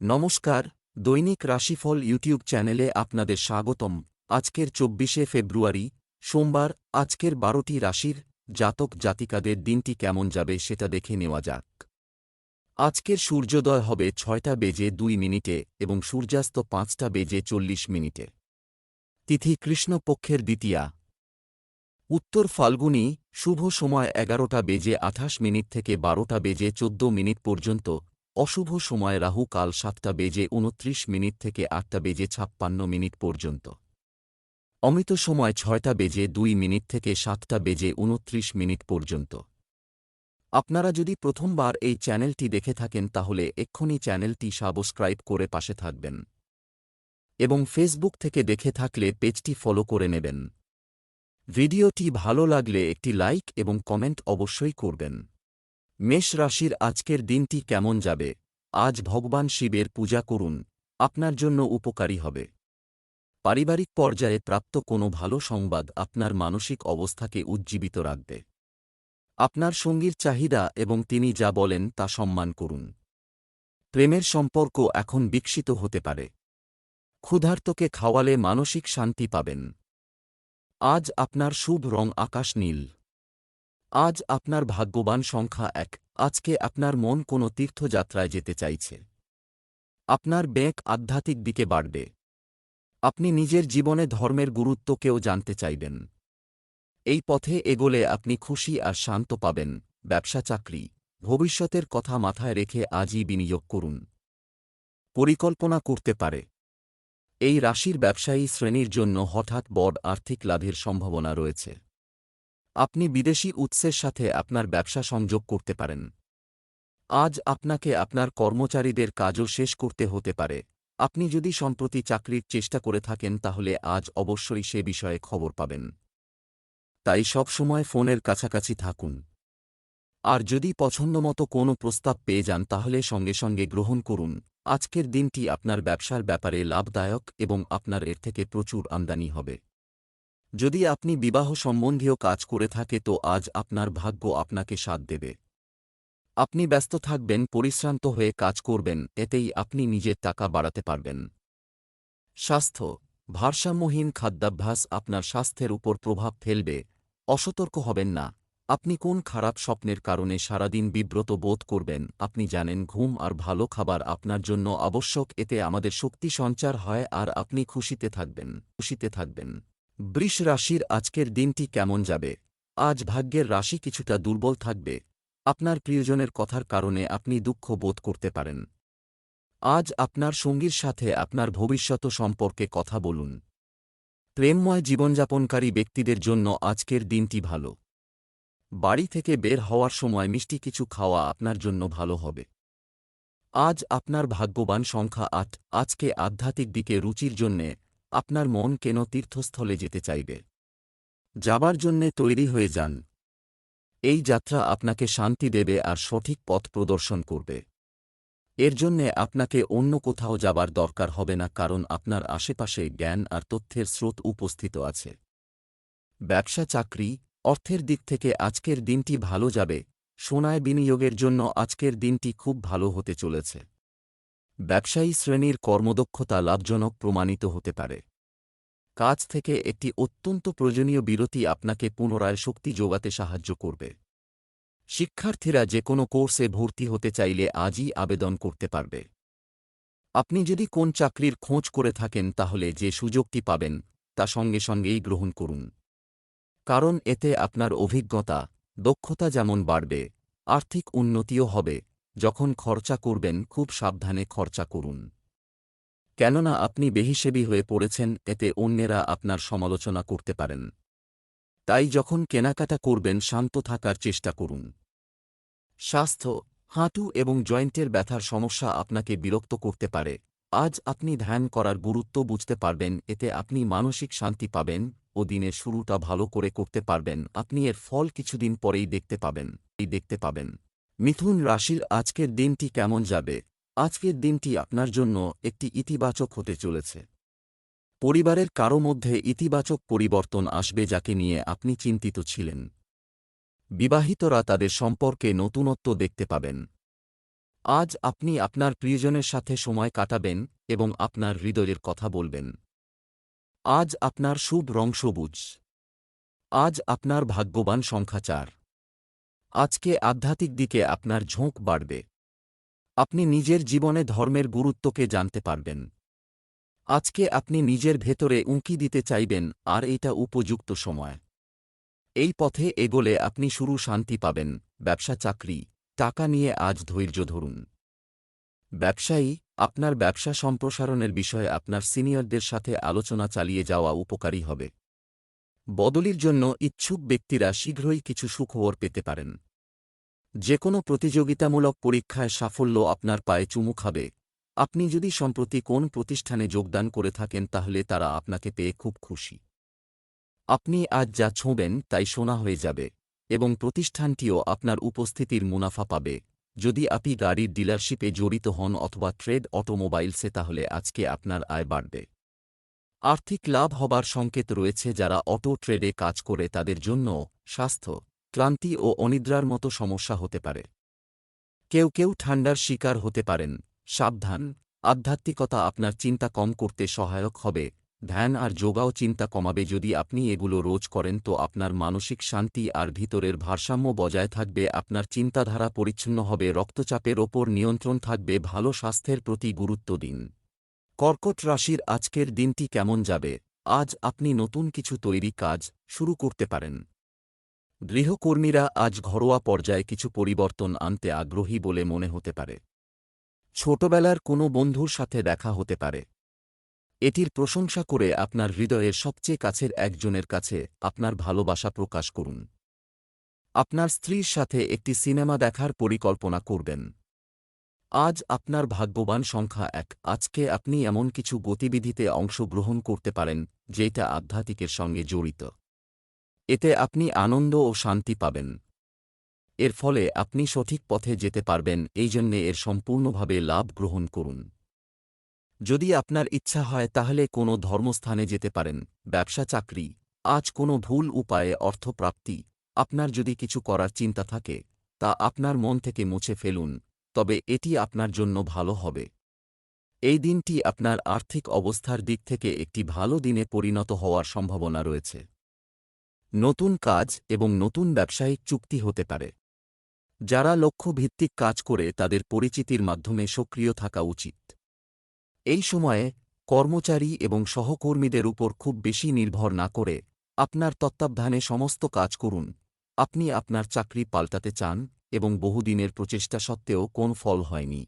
নমস্কার, দৈনিক রাশিফল ইউটিউব চ্যানেলে আপনাদের স্বাগতম। আজকের চব্বিশে ফেব্রুয়ারি, সোমবার, আজকের বারোটি রাশির জাতক জাতিকাদের দিনটি কেমন যাবে সেটা দেখে নেওয়া যাক। আজকের সূর্যোদয় হবে ছয়টা বেজে দুই মিনিটে এবং সূর্যাস্ত পাঁচটা বেজে চল্লিশ মিনিটে। তিথি কৃষ্ণপক্ষের দ্বিতীয়া। উত্তর ফাল্গুনি, শুভ সময় এগারোটা বেজে আঠাশ মিনিট থেকে বারোটা বেজে চোদ্দ মিনিট পর্যন্ত অশুভ সময় রাহু কাল সাতটা বেজে উনত্রিশ মিনিট থেকে আটটা বেজে ছাপ্পান্ন মিনিট পর্যন্ত। অমিত সময় ছয়টা বেজে দুই মিনিট থেকে সাতটা বেজে উনত্রিশ মিনিট পর্যন্ত। আপনারা যদি প্রথমবার এই চ্যানেলটি দেখে থাকেন তাহলে এক্ষুনি চ্যানেলটি সাবস্ক্রাইব করে পাশে থাকবেন। এবং ফেসবুক থেকে দেখে থাকলে পেজটি ফলো করে নেবেন। ভিডিওটি ভালো লাগলে একটি লাইক এবং কমেন্ট অবশ্যই করবেন। মেষ রাশির আজকের দিনটি কেমন যাবে? আজ ভগবান শিবের পূজা করুন, আপনার জন্য উপকারী হবে। পারিবারিক পর্যায়ে প্রাপ্ত কোনো ভালো সংবাদ আপনার মানসিক অবস্থাকে উজ্জীবিত রাখবে। আপনার সঙ্গীর চাহিদা এবং তিনি যা বলেন তা সম্মান করুন। প্রেমের সম্পর্ক এখন বিকশিত হতে পারে। ক্ষুধার্তকে খাওয়ালে মানসিক শান্তি পাবেন। আজ আপনার শুভ রং আকাশ নীল। আজ আপনার ভাগ্যবান সংখ্যা এক। আজকে আপনার মন কোনো তীর্থযাত্রায় যেতে চাইছে। আপনার ব্যাঁক আধ্যাত্মিক দিকে বাড়বে। আপনি নিজের জীবনে ধর্মের গুরুত্বকেও জানতে চাইবেন। এই পথে এগোলে আপনি খুশি আর শান্ত পাবেন। ব্যবসা, চাকরি, ভবিষ্যতের কথা মাথায় রেখে আজই বিনিয়োগ করুন। পরিকল্পনা করতে পারে। এই রাশির ব্যবসায়ী শ্রেণির জন্য হঠাৎ বড় আর্থিক লাভের সম্ভাবনা রয়েছে। আপনি বিদেশি উৎসের সাথে আপনার ব্যবসা সংযোগ করতে পারেন। আজ আপনাকে আপনার কর্মচারীদের কাজও শেষ করতে হতে পারে। আপনি যদি সম্প্রতি চাকরির চেষ্টা করে থাকেন, তাহলে আজ অবশ্যই সে বিষয়ে খবর পাবেন। তাই সবসময় ফোনের কাছাকাছি থাকুন। আর যদি পছন্দমতো কোনো প্রস্তাব পেয়ে যান, তাহলে সঙ্গে সঙ্গে গ্রহণ করুন। আজকের দিনটি আপনার ব্যবসার ব্যাপারে লাভদায়ক এবং আপনার এর থেকে প্রচুর আমদানি হবে। যদি আপনি বিবাহ সম্বন্ধীয় কাজ করে থাকে তো আজ আপনার ভাগ্য আপনাকে সাথ দেবে। আপনি ব্যস্ত থাকবেন, পরিশ্রান্ত হয়ে কাজ করবেন, এতেই আপনি নিজের টাকা বাড়াতে পারবেন। স্বাস্থ্য, ভারসাম্যহীন খাদ্যাভ্যাস আপনার স্বাস্থ্যের উপর প্রভাব ফেলবে, অসতর্ক হবেন না। আপনি কোন খারাপ স্বপ্নের কারণে সারাদিন বিব্রত বোধ করবেন, আপনি জানেন ঘুম আর ভালো খাবার আপনার জন্য আবশ্যক, এতে আমাদের শক্তি সঞ্চার হয় আর আপনি খুশিতে থাকবেন খুশিতে থাকবেন। বৃষ রাশির আজকের দিনটি কেমন যাবে? আজ ভাগ্যের রাশি কিছুটা দুর্বল থাকবে। আপনার প্রিয়জনের কথার কারণে আপনি দুঃখ বোধ করতে পারেন। আজ আপনার সঙ্গীর সাথে আপনার ভবিষ্যৎ সম্পর্কে কথা বলুন। প্রেমময় জীবনযাপনকারী ব্যক্তিদের জন্য আজকের দিনটি ভালো। বাড়ি থেকে বের হওয়ার সময় মিষ্টি কিছু খাওয়া আপনার জন্য ভালো হবে। আজ আপনার ভাগ্যবান সংখ্যা আট। আজকে আধ্যাত্মিক দিকে রুচির জন্যে আপনার মন কেন তীর্থস্থলে যেতে চাইবে? যাবার জন্যে তৈরি হয়ে যান। এই যাত্রা আপনাকে শান্তি দেবে আর সঠিক পথ প্রদর্শন করবে। এর জন্যে আপনাকে অন্য কোথাও যাবার দরকার হবে না কারণ আপনার আশেপাশে জ্ঞান আর তথ্যের স্রোত উপস্থিত আছে। ব্যবসা চাকরি, অর্থের দিক থেকে আজকের দিনটি ভালো যাবে, সোনায় বিনিয়োগের জন্য আজকের দিনটি খুব ভালো হতে চলেছে। ব্যবসায়ী শ্রেণির কর্মদক্ষতা লাভজনক প্রমাণিত হতে পারে। কাজ থেকে একটি অত্যন্ত প্রয়োজনীয় বিরতি আপনাকে পুনরায় শক্তি যোগাতে সাহায্য করবে। শিক্ষার্থীরা যে কোনো কোর্সে ভর্তি হতে চাইলে আজই আবেদন করতে পারবে। আপনি যদি কোন চাকরির খোঁজ করে থাকেন তাহলে যে সুযোগটি পাবেন, তা সঙ্গে সঙ্গেই গ্রহণ করুন। কারণ এতে আপনার অভিজ্ঞতা, দক্ষতা যেমন বাড়বে, আর্থিক উন্নতিও হবে। যখন খরচা করবেন, খুব সাবধানে খরচা করুন। কেননা আপনি বেহিসেবি হয়ে পড়েছেন, এতে অন্যেরা আপনার সমালোচনা করতে পারেন। তাই যখন কেনাকাটা করবেন, শান্ত থাকার চেষ্টা করুন। স্বাস্থ্য, হাঁটু এবং জয়েন্টের ব্যথার সমস্যা আপনাকে বিরক্ত করতে পারে। আজ আপনি ধ্যান করার গুরুত্ব বুঝতে পারবেন, এতে আপনি মানসিক শান্তি পাবেন ও দিনের শুরুটা ভালো করে করতে পারবেন। আপনি এর ফল কিছুদিন পরেই দেখতে পাবেন এই দেখতে পাবেন। মিথুন রাশির আজকের দিনটি কেমন যাবে? আজকের দিনটি আপনার জন্য একটি ইতিবাচক হতে চলেছে। পরিবারের কারও মধ্যে ইতিবাচক পরিবর্তন আসবে যাকে নিয়ে আপনি চিন্তিত ছিলেন। বিবাহিতরা তাদের সম্পর্কে নতুনত্ব দেখতে পাবেন। আজ আপনি আপনার প্রিয়জনের সাথে সময় কাটাবেন এবং আপনার হৃদয়ের কথা বলবেন। আজ আপনার শুভ রং সবুজ। আজ আপনার ভাগ্যবান সংখ্যা চার। আজকে আধ্যাত্মিক দিকে আপনার ঝোঁক বাড়বে। আপনি নিজের জীবনে ধর্মের গুরুত্বকে জানতে পারবেন। আজকে আপনি নিজের ভেতরে উঁকি দিতে চাইবেন, আর এটা উপযুক্ত সময়। এই পথে এগোলে আপনি শুরু শান্তি পাবেন, ব্যবসা, চাকরি, টাকা নিয়ে আজ ধৈর্য ধরুন। ব্যবসায়ী, আপনার ব্যবসা সম্প্রসারণের বিষয়ে আপনার সিনিয়রদের সাথে আলোচনা চালিয়ে যাওয়া উপকারী হবে। বদলির জন্য ইচ্ছুক ব্যক্তিরা শীঘ্রই কিছু সুখবর পেতে পারেন। যে কোনো প্রতিযোগিতামূলক পরীক্ষায় সাফল্য আপনার পায়ে চুমু খাবে। আপনি যদি সম্প্রতি কোন প্রতিষ্ঠানে যোগদান করে থাকেন তাহলে তারা আপনাকে পেয়ে খুব খুশি। আপনি আজ যা ছোঁবেন তাই সোনা হয়ে যাবে এবং প্রতিষ্ঠানটিও আপনার উপস্থিতির মুনাফা পাবে। যদি আপনি গাড়ির ডিলারশিপে জড়িত হন অথবা ট্রেড অটোমোবাইলসে তাহলে আজকে আপনার আয় বাড়বে। আর্থিক লাভ হবার সংকেত রয়েছে যারা অটো ট্রেডে কাজ করে তাদের জন্য স্বাস্থ্য। ক্লান্তি ও অনিদ্রার মতো সমস্যা হতে পারে। কেউ কেউ ঠান্ডার শিকার হতে পারেন। সাবধান। আধ্যাত্মিকতা আপনার চিন্তা কম করতে সহায়ক হবে। ধ্যান আর যোগাও চিন্তা কমাবে। যদি আপনি এগুলো রোজ করেন, তো আপনার মানসিক শান্তি আর ভিতরের ভারসাম্য বজায় থাকবে। আপনার চিন্তাধারা পরিচ্ছন্ন হবে। রক্তচাপের ওপর নিয়ন্ত্রণ থাকবে। ভালো স্বাস্থ্যের প্রতি গুরুত্ব দিন। কর্কট রাশির আজকের দিনটি কেমন যাবে? আজ আপনি নতুন কিছু তৈরি কাজ শুরু করতে পারেন। গৃহকর্মীরা আজ ঘরোয়া পর্যায়ে কিছু পরিবর্তন আনতে আগ্রহী বলে মনে হতে পারে। ছোটবেলার কোনো বন্ধুর সাথে দেখা হতে পারে। এটির প্রশংসা করে আপনার হৃদয়ের সবচেয়ে কাছের একজনের কাছে আপনার ভালোবাসা প্রকাশ করুন। আপনার স্ত্রীর সাথে একটি সিনেমা দেখার পরিকল্পনা করবেন। আজ আপনার ভাগ্যবান সংখ্যা এক। আজকে আপনি এমন কিছু গতিবিধিতে অংশগ্রহণ করতে পারেন, যেটা আধ্যাত্মিকের সঙ্গে জড়িত। এতে আপনি আনন্দ ও শান্তি পাবেন। এর ফলে আপনি সঠিক পথে যেতে পারবেন, এই জন্যে এর সম্পূর্ণভাবে লাভ গ্রহণ করুন। যদি আপনার ইচ্ছা হয়, তাহলে কোনো ধর্মস্থানে যেতে পারেন। ব্যবসা, চাকরি। আজ কোনো ভুল উপায়ে অর্থপ্রাপ্তি। আপনার যদি কিছু করার চিন্তা থাকে, তা আপনার মন থেকে মুছে ফেলুন, তবে এটি আপনার জন্য ভালো হবে। এই দিনটি আপনার আর্থিক অবস্থার দিক থেকে একটি ভালো দিনে পরিণত হওয়ার সম্ভাবনা রয়েছে। নতুন কাজ এবং নতুন ব্যবসায়িক চুক্তি হতে পারে। যারা লক্ষ্যভিত্তিক কাজ করে তাদের পরিচিতির মাধ্যমে সক্রিয় থাকা উচিত। এই সময়ে কর্মচারী এবং সহকর্মীদের উপর খুব বেশি নির্ভর না করে আপনার তত্ত্বাবধানে সমস্ত কাজ করুন। আপনি আপনার চাকরি পাল্টাতে চান এবং বহুদিনের প্রচেষ্টা সত্ত্বেও কোন ফল হয়নি।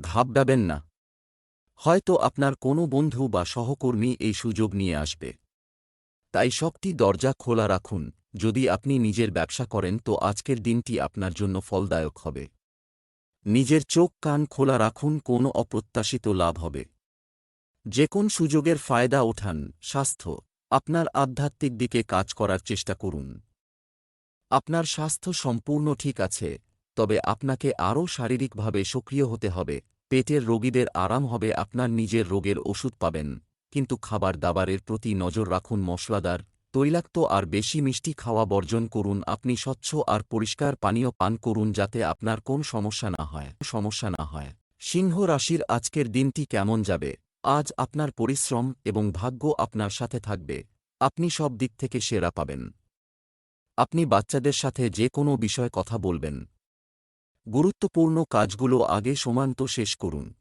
ঘাবড়াবেন না। হয়তো আপনার কোনো বন্ধু বা সহকর্মী এই সুযোগ নিয়ে আসবে। তাই সবটি দরজা খোলা রাখুন। যদি আপনি নিজের ব্যবসা করেন, তো আজকের দিনটি আপনার জন্য ফলদায়ক হবে। নিজের চোখ কান খোলা রাখুন, কোনো অপ্রত্যাশিত লাভ হবে। যে কোন সুযোগের ফায়দা ওঠান। স্বাস্থ্য, আপনার আধ্যাত্মিক দিকে কাজ করার চেষ্টা করুন। আপনার স্বাস্থ্য সম্পূর্ণ ঠিক আছে, তবে আপনাকে আরও শারীরিকভাবে সক্রিয় হতে হবে। পেটের রোগীদের আরাম হবে, আপনার নিজের রোগের ওষুধ পাবেন। কিন্তু খাবার দাবারের প্রতি নজর রাখুন মশলাদার, তৈলাক্ত আর বেশি মিষ্টি খাওয়া বর্জন করুন। আপনি স্বচ্ছ আর পরিষ্কার পানীয় পান করুন যাতে আপনার কোন সমস্যা না হয়। সমস্যা না হয়। সিংহ রাশির আজকের দিনটি কেমন যাবে? আজ আপনার পরিশ্রম এবং ভাগ্য আপনার সাথে থাকবে। আপনি সব দিক থেকে সেরা পাবেন। আপনি বাচ্চাদের সাথে যে কোনো বিষয়ে কথা বলবেন। গুরুত্বপূর্ণ কাজগুলো আগে সমান্ত শেষ করুন।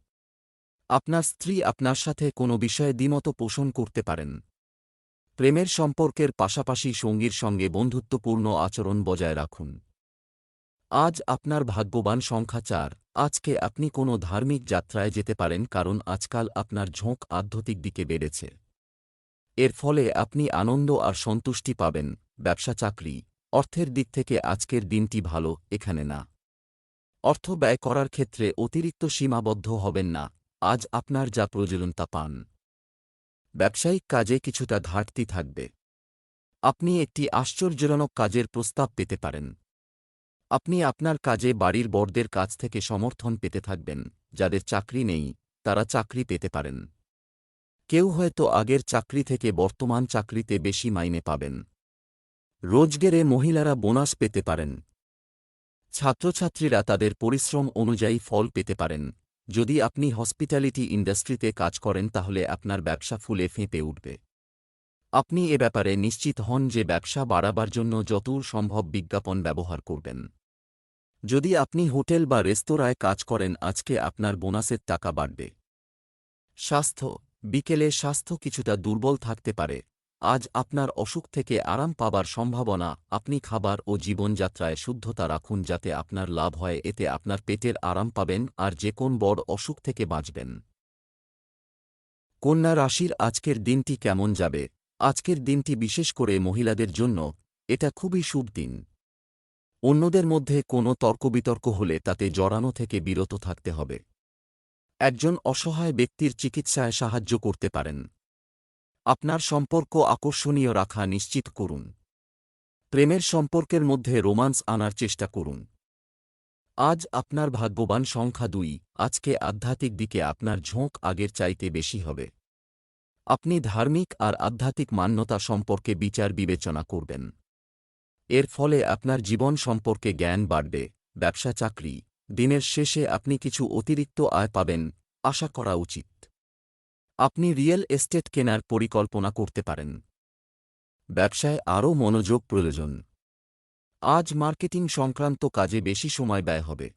আপনার স্ত্রী আপনার সাথে কোনো বিষয়ে দ্বিমত পোষণ করতে পারেন। প্রেমের সম্পর্কের পাশাপাশি সঙ্গীর সঙ্গে বন্ধুত্বপূর্ণ আচরণ বজায় রাখুন। আজ আপনার ভাগ্যবান সংখ্যা চার। আজকে আপনি কোনো ধার্মিক যাত্রায় যেতে পারেন কারণ আজকাল আপনার ঝোঁক আধ্যাত্মিক দিকে বেড়েছে। এর ফলে আপনি আনন্দ আর সন্তুষ্টি পাবেন। ব্যবসা চাকরি। অর্থের দিক থেকে আজকের দিনটি ভালো, এখানে না। অর্থ ব্যয় করার ক্ষেত্রে অতিরিক্ত সীমাবদ্ধ হবেন না। আজ আপনার যা প্রয়োজন তা পান। ব্যবসায়িক কাজে কিছুটা ঘাটতি থাকবে। আপনি একটি আশ্চর্যজনক কাজের প্রস্তাব পেতে পারেন। আপনি আপনার কাজে বাড়ির বড়দের কাছ থেকে সমর্থন পেতে থাকবেন, যাদের চাকরি নেই, তারা চাকরি পেতে পারেন। কেউ হয়তো আগের চাকরি থেকে বর্তমান চাকরিতে বেশি মাইনে পাবেন। রোজগেরে মহিলারা বোনাস পেতে পারেন। ছাত্রছাত্রীরা তাদের পরিশ্রম অনুযায়ী ফল পেতে পারেন। যদি আপনি হসপিটালিটি ইন্ডাস্ট্রিতে কাজ করেন, তাহলে আপনার ব্যবসা ফুলে ফেঁপে উঠবে। আপনি এ ব্যাপারে নিশ্চিত হন যে ব্যবসা বাড়াবার জন্য যতদূর সম্ভব বিজ্ঞাপন ব্যবহার করবেন। যদি আপনি হোটেল বা রেস্তোরাঁয় কাজ করেন, আজকে আপনার বোনাসের টাকা বাড়বে। স্বাস্থ্য, বিকেলে স্বাস্থ্য কিছুটা দুর্বল থাকতে পারে। আজ আপনার অসুখ থেকে আরাম পাবার সম্ভাবনা, আপনি খাবার ও জীবনযাত্রায় শুদ্ধতা রাখুন যাতে আপনার লাভ হয়, এতে আপনার পেটের আরাম পাবেন আর যে কোন বড় অসুখ থেকে বাঁচবেন। কন্যা রাশির আজকের দিনটি কেমন যাবে? আজকের দিনটি বিশেষ করে মহিলাদের জন্য, এটা খুবই শুভ দিন। অন্যদের মধ্যে কোনো তর্কবিতর্ক হলে তাতে জড়ানো থেকে বিরত থাকতে হবে। একজন অসহায় ব্যক্তির চিকিৎসায় সাহায্য করতে পারেন। আপনার সম্পর্ক আকর্ষণীয় রাখা নিশ্চিত করুন। প্রেমের সম্পর্কের মধ্যে রোমান্স আনার চেষ্টা করুন। আজ আপনার ভাগ্যবান সংখ্যা দুই, আজকে আধ্যাত্মিক দিকে আপনার ঝোঁক আগের চাইতে বেশি হবে। আপনি ধার্মিক আর আধ্যাত্মিক মান্যতা সম্পর্কে বিচার বিবেচনা করবেন। এর ফলে আপনার জীবন সম্পর্কে জ্ঞান বাড়বে, ব্যবসা, চাকরি, দিনের শেষে আপনি কিছু অতিরিক্ত আয় পাবেন, আশা করা উচিত। আপনি রিয়েল এস্টেট কেনার পরিকল্পনা করতে পারেন। ব্যবসায় আরও মনোযোগ প্রয়োজন। আজ মার্কেটিং সংক্রান্ত কাজে বেশি সময় ব্যয় হবে।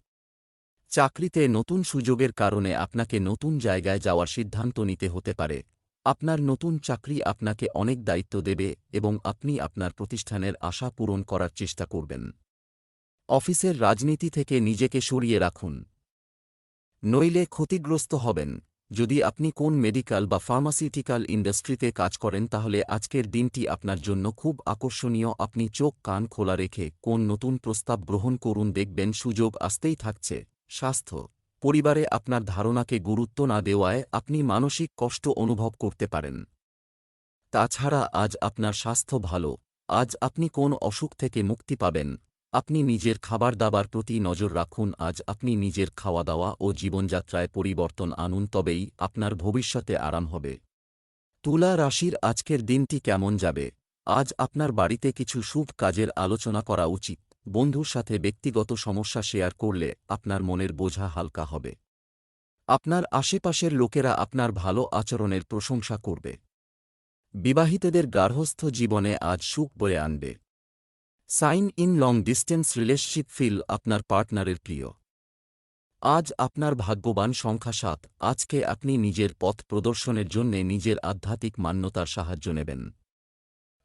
চাকরিতে নতুন সুযোগের কারণে আপনাকে নতুন জায়গায় যাওয়ার সিদ্ধান্ত নিতে হতে পারে। আপনার নতুন চাকরি আপনাকে অনেক দায়িত্ব দেবে এবং আপনি আপনার প্রতিষ্ঠানের আশা পূরণ করার চেষ্টা করবেন। অফিসের রাজনীতি থেকে নিজেকে সরিয়ে রাখুন। নইলে ক্ষতিগ্রস্ত হবেন। যদি আপনি কোন মেডিকেল বা ফার্মাসিউটিক্যাল ইন্ডাস্ট্রিতে কাজ করেন, তাহলে আজকের দিনটি আপনার জন্য খুব আকর্ষণীয়। আপনি চোখ, কান খোলা রেখে কোন নতুন প্রস্তাব গ্রহণ করুন, দেখবেন সুযোগ আসতেই থাকছে। স্বাস্থ্য। পরিবারে আপনার ধারণাকে গুরুত্ব না দেওয়ায় আপনি মানসিক কষ্ট অনুভব করতে পারেন। তাছাড়া আজ আপনার স্বাস্থ্য ভালো। আজ আপনি কোন অসুখ থেকে মুক্তি পাবেন? আপনি নিজের খাবার দাবার প্রতি নজর রাখুন, আজ আপনি নিজের খাওয়া দাওয়া ও জীবনযাত্রায় পরিবর্তন আনুন, তবেই আপনার ভবিষ্যতে আরাম হবে। তুলা রাশির আজকের দিনটি কেমন যাবে? আজ আপনার বাড়িতে কিছু শুভ কাজের আলোচনা করা উচিত। বন্ধুর সাথে ব্যক্তিগত সমস্যা শেয়ার করলে আপনার মনের বোঝা হালকা হবে। আপনার আশেপাশের লোকেরা আপনার ভালো আচরণের প্রশংসা করবে। বিবাহিতদের গার্হস্থ্য জীবনে আজ সুখ বয়ে আনবে। Sign in long distance relationship feel আপনার পার্টনারের প্রিয়। আজ আপনার ভাগ্যবান সংখ্যা সাত। আজকে আপনি নিজের পথ প্রদর্শনের জন্যে নিজের আধ্যাত্মিক মান্যতার সাহায্য নেবেন।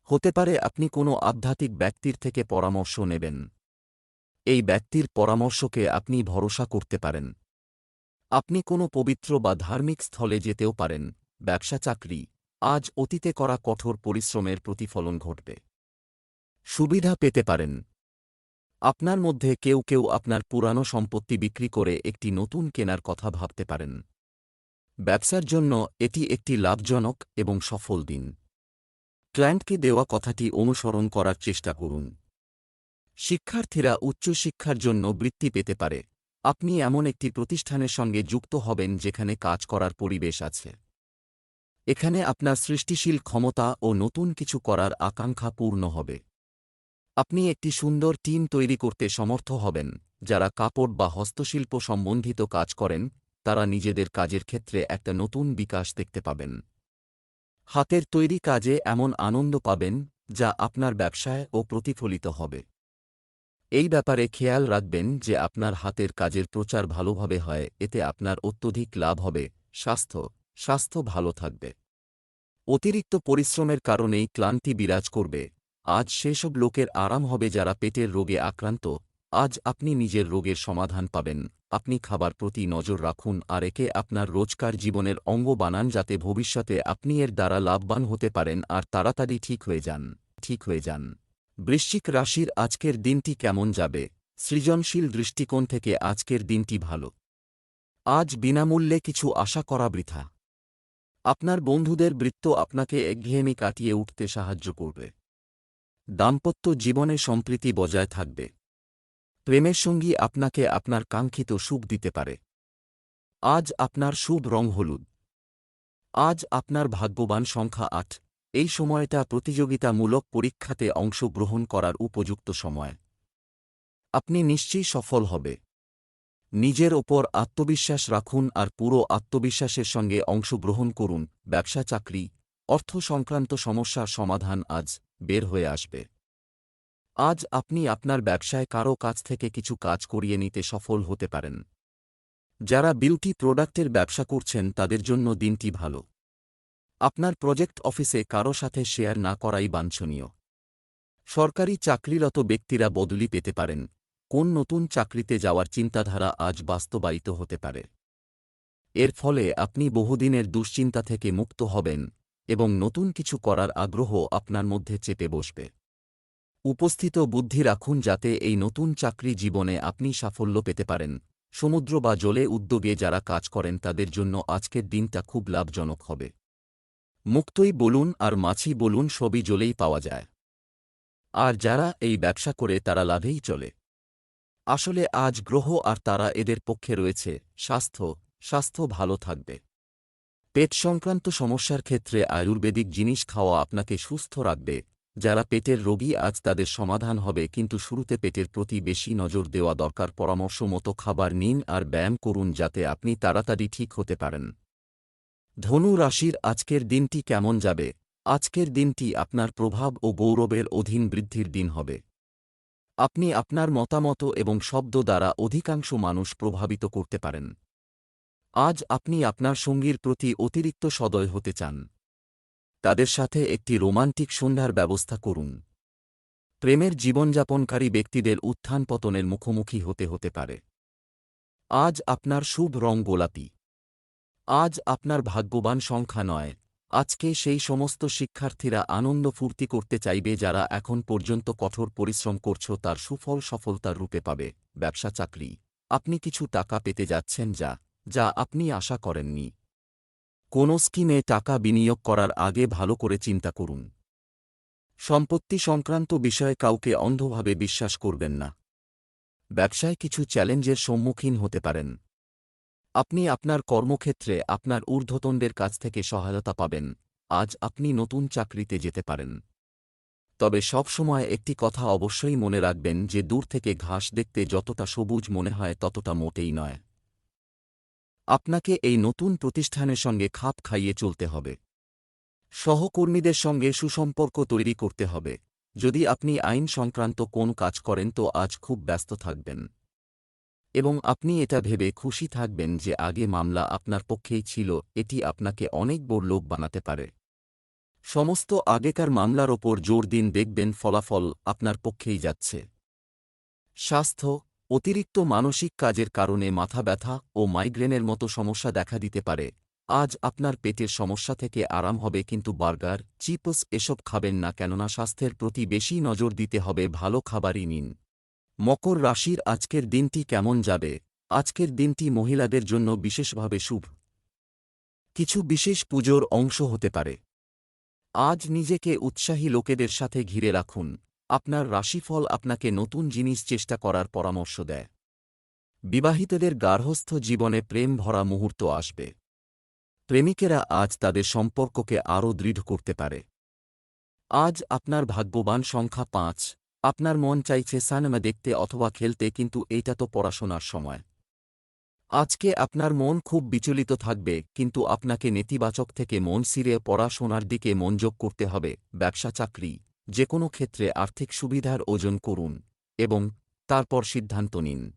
হতে পারে আপনি কোনো আধ্যাত্মিক ব্যক্তির থেকে পরামর্শ নেবেন। এই ব্যক্তির পরামর্শকে আপনি ভরসা করতে পারেন। আপনি কোনো পবিত্র বা ধার্মিক স্থলে যেতেও পারেন। ব্যবসা চাকরি। আজ অতীতে করা কঠোর পরিশ্রমের প্রতিফলন ঘটবে। সুবিধা পেতে পারেন। আপনার মধ্যে কেউ কেউ আপনার পুরানো সম্পত্তি বিক্রি করে একটি নতুন কেনার কথা ভাবতে পারেন। ব্যবসার জন্য এটি একটি লাভজনক এবং সফল দিন। ক্লায়েন্টকে দেওয়া কথাটি অনুসরণ করার চেষ্টা করুন। শিক্ষার্থীরা উচ্চশিক্ষার জন্য বৃত্তি পেতে পারে। আপনি এমন একটি প্রতিষ্ঠানের সঙ্গে যুক্ত হবেন যেখানে কাজ করার পরিবেশ আছে। এখানে আপনার সৃষ্টিশীল ক্ষমতা ও নতুন কিছু করার আকাঙ্ক্ষা পূর্ণ হবে। আপনি একটি সুন্দর টিম তৈরি করতে সমর্থ হবেন। যারা কাপড় বা হস্তশিল্প সম্বন্ধিত কাজ করেন, তারা নিজেদের কাজের ক্ষেত্রে একটা নতুন বিকাশ দেখতে পাবেন। হাতের তৈরি কাজে এমন আনন্দ পাবেন, যা আপনার ব্যবসায় ও প্রতিফলিত হবে। এই ব্যাপারে খেয়াল রাখবেন যে আপনার হাতের কাজের প্রচার ভালোভাবে হয়, এতে আপনার অত্যধিক লাভ হবে, স্বাস্থ্য স্বাস্থ্য ভালো থাকবে। অতিরিক্ত পরিশ্রমের কারণেই ক্লান্তি বিরাজ করবে। আজ সেসব লোকের আরাম হবে যারা পেটের রোগে আক্রান্ত। আজ আপনি নিজের রোগের সমাধান পাবেন। আপনি খাবার প্রতি নজর রাখুন আর একে আপনার রোজকার জীবনের অঙ্গ বানান যাতে ভবিষ্যতে আপনি এর দ্বারা লাভবান হতে পারেন আর তাড়াতাড়ি ঠিক হয়ে যান, ঠিক হয়ে যান। বৃশ্চিক রাশির আজকের দিনটি কেমন যাবে? সৃজনশীল দৃষ্টিকোণ থেকে আজকের দিনটি ভালো। আজ বিনামূল্যে কিছু আশা করা বৃথা। আপনার বন্ধুদের বৃত্ত আপনাকে একঘেয়েমি কাটিয়ে উঠতে সাহায্য করবে। দাম্পত্য জীবনে সম্প্রীতি বজায় থাকবে। প্রেমের সঙ্গী আপনাকে আপনার কাঙ্ক্ষিত সুখ দিতে পারে। আজ আপনার শুভ রং হলুদ। আজ আপনার ভাগ্যবান সংখ্যা আট। এই সময়টা প্রতিযোগিতামূলক পরীক্ষাতে অংশগ্রহণ করার উপযুক্ত সময়। আপনি নিশ্চয়ই সফল হবে। নিজের ওপর আত্মবিশ্বাস রাখুন আর পুরো আত্মবিশ্বাসের সঙ্গে অংশগ্রহণ করুন। ব্যবসা, চাকরি অর্থ সংক্রান্ত সমস্যার সমাধান আজ বের হয়ে আসবে। আজ আপনি আপনার ব্যবসায় কারও কাছ থেকে কিছু কাজ করিয়ে নিতে সফল হতে পারেন। যারা বিউটি প্রোডাক্টের ব্যবসা করছেন তাদের জন্য দিনটি ভালো। আপনার প্রজেক্ট অফিসে কারও সাথে শেয়ার না করাই বাঞ্ছনীয়। সরকারি চাকরিরত ব্যক্তিরা বদলি পেতে পারেন। কোন নতুন চাকরিতে যাওয়ার চিন্তাধারা আজ বাস্তবায়িত হতে পারে। এর ফলে আপনি বহুদিনের দুশ্চিন্তা থেকে মুক্ত হবেন। এবং নতুন কিছু করার আগ্রহ আপনার মধ্যে চেপে বসবে। উপস্থিত বুদ্ধি রাখুন যাতে এই নতুন চাকরি জীবনে আপনি সাফল্য পেতে পারেন। সমুদ্র বা জলে উদ্যোগে যারা কাজ করেন তাদের জন্য আজকের দিনটা খুব লাভজনক হবে। মুক্তই বলুন আর মাছি বলুন সবই জলেই পাওয়া যায়। আর যারা এই ব্যবসা করে তারা লাভেই চলে। আসলে আজ গ্রহ আর তারা এদের পক্ষে রয়েছে। স্বাস্থ্য স্বাস্থ্য ভালো থাকবে। পেট সংক্রান্ত সমস্যার ক্ষেত্রে আয়ুর্বেদিক জিনিস খাওয়া আপনাকে সুস্থ রাখবে। যারা পেটের রোগী, আজ তাদের সমাধান হবে, কিন্তু শুরুতে পেটের প্রতি বেশি নজর দেওয়া দরকার। পরামর্শ মতো খাবার নিন আর ব্যায়াম করুন যাতে আপনি তাড়াতাড়ি ঠিক হতে পারেন। ধনু রাশির আজকের দিনটি কেমন যাবে? আজকের দিনটি আপনার প্রভাব ও গৌরবের অধীন বৃদ্ধির দিন হবে। আপনি আপনার মতামত এবং শব্দ দ্বারা অধিকাংশ মানুষ প্রভাবিত করতে পারেন। আজ আপনি আপনার সঙ্গীর প্রতি অতিরিক্ত সদয় হতে চান। তাদের সাথে একটি রোমান্টিক সন্ধ্যার ব্যবস্থা করুন। প্রেমের জীবনযাপনকারী ব্যক্তিদের উত্থান পতনের মুখোমুখি হতে হতে পারে। আজ আপনার শুভ রং গোলাপি। আজ আপনার ভাগ্যবান সংখ্যা নয়। আজকে সেই সমস্ত শিক্ষার্থীরা আনন্দ ফুর্তি করতে চাইবে যারা এখন পর্যন্ত কঠোর পরিশ্রম করছ তার সুফল সফলতার রূপে পাবে। ব্যবসা চাকরি আপনি কিছু টাকা পেতে যাচ্ছেন যা যা আপনি আশা করেননি। কোন স্কিমে টাকা বিনিয়োগ করার আগে ভালো করে চিন্তা করুন। সম্পত্তি সংক্রান্ত বিষয়ে কাউকে অন্ধভাবে বিশ্বাস করবেন না। ব্যবসায় কিছু চ্যালেঞ্জের সম্মুখীন হতে পারেন। আপনি আপনার কর্মক্ষেত্রে আপনার ঊর্ধ্বতনদের কাছ থেকে সহায়তা পাবেন। আজ আপনি নতুন চাকরিতে যেতে পারেন। তবে সব সময় একটি কথা অবশ্যই মনে রাখবেন যে দূর থেকে ঘাস দেখতে যতটা সবুজ মনে হয় ততটা মোটেই নয়। আপনাকে এই নতুন প্রতিষ্ঠানের সঙ্গে খাপ খাইয়ে চলতে হবে। সহকর্মীদের সঙ্গে সুসম্পর্ক তৈরি করতে হবে। যদি আপনি আইন সংক্রান্ত কোন কাজ করেন তো আজ খুব ব্যস্ত থাকবেন। এবং আপনি এটা ভেবে খুশি থাকবেন যে আগে মামলা আপনার পক্ষেই ছিল, এটি আপনাকে অনেক বড় লোক বানাতে পারে। সমস্ত আগেকার মামলার ওপর জোর দিন দেখবেন ফলাফল আপনার পক্ষেই যাচ্ছে। স্বাস্থ্য অতিরিক্ত মানসিক কাজের কারণে মাথা ব্যথা ও মাইগ্রেনের মতো সমস্যা দেখা দিতে পারে। আজ আপনার পেটের সমস্যা থেকে আরাম হবে কিন্তু বার্গার, চিপস এসব খাবেন না কেননা স্বাস্থ্যের প্রতি বেশি নজর দিতে হবে, ভালো খাবারই নিন। মকর রাশির আজকের দিনটি কেমন যাবে? আজকের দিনটি মহিলাদের জন্য বিশেষভাবে শুভ। কিছু বিশেষ পুজোর অংশ হতে পারে। আজ নিজেকে উৎসাহী লোকেদের সাথে ঘিরে রাখুন। আপনার রাশিফল আপনাকে নতুন জিনিস চেষ্টা করার পরামর্শ দেয়। বিবাহিতদের গার্হস্থ জীবনে প্রেম ভরা মুহূর্ত আসবে। প্রেমিকেরা আজ তাদের সম্পর্ককে আরও দৃঢ় করতে পারে। আজ আপনার ভাগ্যবান সংখ্যা পাঁচ। আপনার মন চাইছে সানেমা দেখতে অথবা খেলতে কিন্তু এইটা তো পড়াশোনার সময়। আজকে আপনার মন খুব বিচলিত থাকবে, কিন্তু আপনাকে নেতিবাচক থেকে মন সিরে পড়াশোনার দিকে মনযোগ করতে হবে, ব্যবসা চাকরি। যে কোনো ক্ষেত্রে আর্থিক সুবিধার ওজন করুন এবং তারপর সিদ্ধান্ত নিন।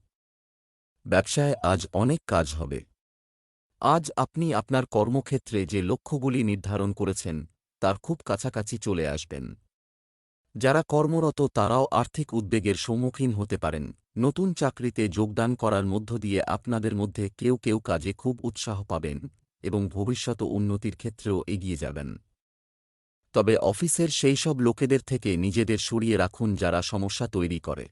ব্যবসায় আজ অনেক কাজ হবে। আজ আপনি আপনার কর্মক্ষেত্রে যে লক্ষ্যগুলি নির্ধারণ করেছেন, তার খুব কাছাকাছি চলে আসবেন। যারা কর্মরত, তারাও আর্থিক উদ্বেগের সম্মুখীন হতে পারেন। নতুন চাকরিতে যোগদান করার মধ্য দিয়ে আপনাদের মধ্যে কেউ কেউ কাজে খুব উৎসাহ পাবেন এবং ভবিষ্যত উন্নতির ক্ষেত্রেও এগিয়ে যাবেন। তবে অফিসের সেই সব লোকেদের থেকে নিজেদের সরিয়ে রাখুন যারা সমস্যা তৈরি করে।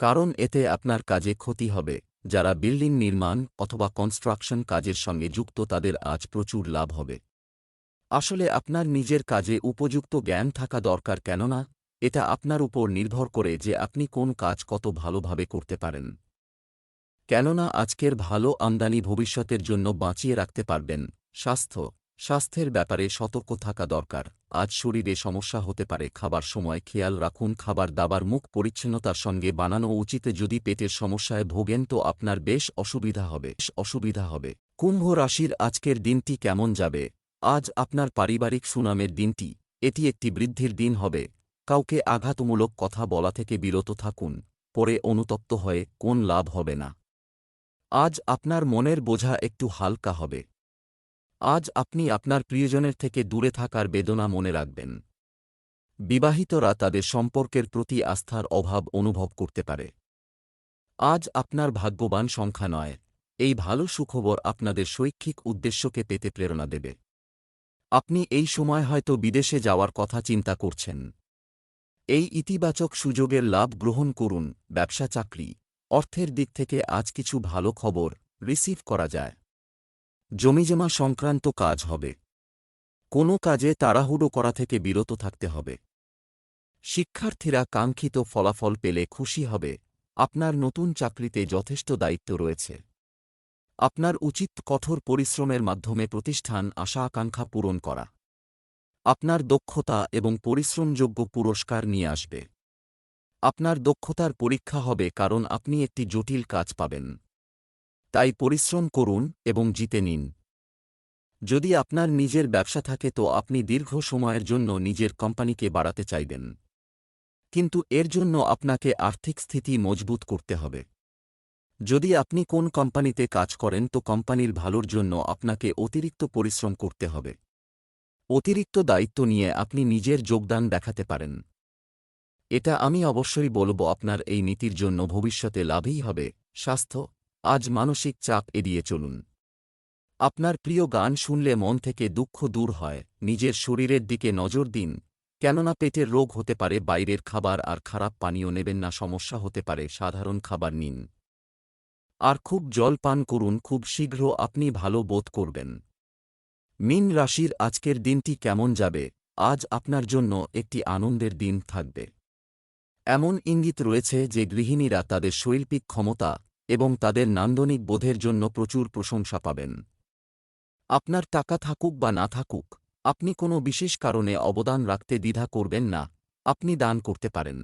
কারণ এতে আপনার কাজে ক্ষতি হবে, যারা বিল্ডিং নির্মাণ অথবা কনস্ট্রাকশন কাজের সঙ্গে যুক্ত তাদের আজ প্রচুর লাভ হবে। আসলে আপনার নিজের কাজে উপযুক্ত জ্ঞান থাকা দরকার কেননা, এটা আপনার উপর নির্ভর করে যে আপনি কোন কাজ কত ভালোভাবে করতে পারেন। কেননা আজকের ভালো আমদানি ভবিষ্যতের জন্য বাঁচিয়ে রাখতে পারবেন, স্বাস্থ্য স্বাস্থ্যের ব্যাপারে সতর্ক থাকা দরকার। আজ শরীরে সমস্যা হতে পারে, খাবার সময় খেয়াল রাখুন, খাবার দাবার মুখ পরিচ্ছন্নতার সঙ্গে বানানো উচিত, যদি পেটের সমস্যায় ভোগেন তো আপনার বেশ অসুবিধা হবে। অসুবিধা হবে। কুম্ভ রাশির আজকের দিনটি কেমন যাবে? আজ আপনার পারিবারিক সুনামের দিনটি। এটি একটি বৃদ্ধির দিন হবে। কাউকে আঘাতমূলক কথা বলা থেকে বিরত থাকুন। পরে অনুতপ্ত হয়ে কোন লাভ হবে না। আজ আপনার মনের বোঝা একটু হালকা হবে। আজ আপনি আপনার প্রিয়জনের থেকে দূরে থাকার বেদনা মনে রাখবেন। বিবাহিতরা তাদের সম্পর্কের প্রতি আস্থার অভাব অনুভব করতে পারে। আজ আপনার ভাগ্যবান সংখ্যা নয়, এই ভালো সুখবর আপনাদের শৈক্ষিক উদ্দেশ্যকে পেতে প্রেরণা দেবে। আপনি এই সময় হয়তো বিদেশে যাওয়ার কথা চিন্তা করছেন। এই ইতিবাচক সুযোগের লাভ গ্রহণ করুন ব্যবসা চাকরি অর্থের দিক থেকে আজ কিছু ভালো খবর রিসিভ করা যায়। জমিজমা সংক্রান্ত কাজ হবে। কোনো কাজে তাড়াহুড়ো করা থেকে বিরত থাকতে হবে। শিক্ষার্থীরা কাঙ্ক্ষিত ফলাফল পেলে খুশি হবে। আপনার নতুন চাকরিতে যথেষ্ট দায়িত্ব রয়েছে। আপনার উচিত কঠোর পরিশ্রমের মাধ্যমে প্রতিষ্ঠান আশা আকাঙ্ক্ষা পূরণ করা। আপনার দক্ষতা এবং পরিশ্রমযোগ্য পুরস্কার নিয়ে আসবে। আপনার দক্ষতার পরীক্ষা হবে কারণ আপনি একটি জটিল কাজ পাবেন। তাই পরিশ্রম করুন এবং জিতে নিন। যদি আপনার নিজের ব্যবসা থাকে তো আপনি দীর্ঘ সময়ের জন্য নিজের কোম্পানিকে বাড়াতে চাইবেন। কিন্তু এর জন্য আপনাকে আর্থিক স্থিতি মজবুত করতে হবে। যদি আপনি কোন কোম্পানিতে কাজ করেন তো কোম্পানির ভালোর জন্য আপনাকে অতিরিক্ত পরিশ্রম করতে হবে। অতিরিক্ত দায়িত্ব নিয়ে আপনি নিজের যোগদান দেখাতে পারেন। এটা আমি অবশ্যই বলব আপনার এই নীতির জন্য ভবিষ্যতে লাভই হবে, স্বাস্থ্য আজ মানসিক চাপ এড়িয়ে চলুন। আপনার প্রিয় গান শুনলে মন থেকে দুঃখ দূর হয়, নিজের শরীরের দিকে নজর দিন, কেননা পেটের রোগ হতে পারে, বাইরের খাবার আর খারাপ পানীয় নেবেন না, সমস্যা হতে পারে, সাধারণ খাবার নিন। আর খুব জল পান করুন, খুব শীঘ্র আপনি ভালো বোধ করবেন। মিন রাশির আজকের দিনটি কেমন যাবে? আজ আপনার জন্য একটি আনন্দের দিন থাকবে। এমন ইঙ্গিত রয়েছে যে গৃহিণীরা তাদের শৈল্পিক ক্ষমতা এবং তাদের নান্দনিক বোধের জন্য প্রচুর প্রশংসা পাবেন। আপনার টাকা থাকুক বা না থাকুক, আপনি কোনো বিশেষ কারণে অবদান রাখতে দ্বিধা করবেন না, আপনি দান করতে পারেন।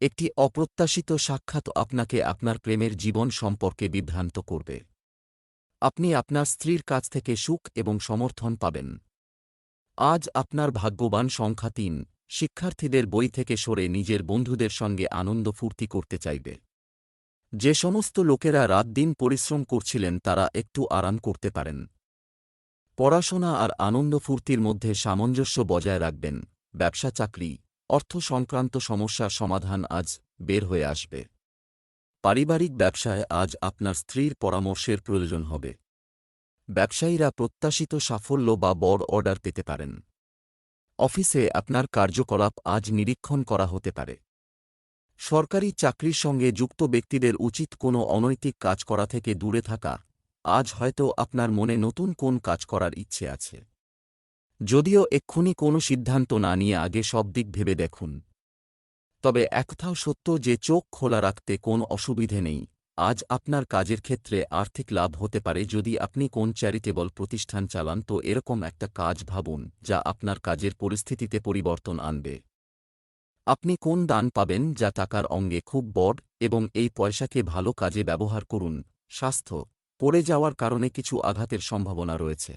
একটি অপ্রত্যাশিত সাক্ষাৎ আপনাকে আপনার প্রেমের জীবন সম্পর্কে বিভ্রান্ত করবে। আপনি আপনার স্ত্রীর কাছ থেকে সুখ এবং সমর্থন পাবেন। আজ আপনার ভাগ্যবান সংখ্যা তিন, শিক্ষার্থীদের বই থেকে সরে নিজের বন্ধুদের সঙ্গে আনন্দ ফুর্তি করতে চাইবে। যে সমস্ত লোকেরা রাত দিন পরিশ্রম করছিলেন তারা একটু আরাম করতে পারেন। পড়াশোনা আর আনন্দ ফুর্তির মধ্যে সামঞ্জস্য বজায় রাখবেন। ব্যবসা চাকরি, অর্থ সংক্রান্ত সমস্যার সমাধান আজ বের হয়ে আসবে। পারিবারিক ব্যবসায় আজ আপনার স্ত্রীর পরামর্শের প্রয়োজন হবে। ব্যবসায়ীরা প্রত্যাশিত সাফল্য বা বড় অর্ডার পেতে পারেন। অফিসে আপনার কার্যকলাপ আজ নিরীক্ষণ করা হতে পারে। সরকারি চাকরির সঙ্গে যুক্ত ব্যক্তিদের উচিত কোনো অনৈতিক কাজ করা থেকে দূরে থাকা। আজ হয়তো আপনার মনে নতুন কোন কাজ করার ইচ্ছে আছে। যদিও এক্ষুনি কোনো সিদ্ধান্ত না নিয়ে আগে সব দিক ভেবে দেখুন। তবে একথাও সত্য যে চোখ খোলা রাখতে কোন অসুবিধে নেই। আজ আপনার কাজের ক্ষেত্রে আর্থিক লাভ হতে পারে যদি আপনি কোন চ্যারিটেবল প্রতিষ্ঠান চালান, তো এরকম একটা কাজ ভাবুন যা আপনার কাজের পরিস্থিতিতে পরিবর্তন আনবে। আপনি কোন দান পাবেন যা টাকার অঙ্গে খুব বড় এবং এই পয়সাকে ভালো কাজে ব্যবহার করুন? স্বাস্থ্য, পড়ে যাওয়ার কারণে কিছু আঘাতের সম্ভাবনা রয়েছে।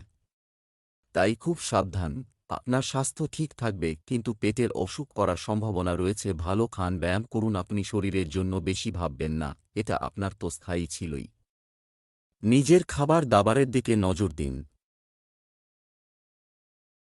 তাই খুব সাবধান, আপনার স্বাস্থ্য ঠিক থাকবে কিন্তু পেটের অসুখ করার সম্ভাবনা রয়েছে, ভালো খান ব্যায়াম করুন আপনি শরীরের জন্য বেশি ভাববেন না, এটা আপনার তো স্থায়ী ছিলই। নিজের খাবার দাবারের দিকে নজর দিন।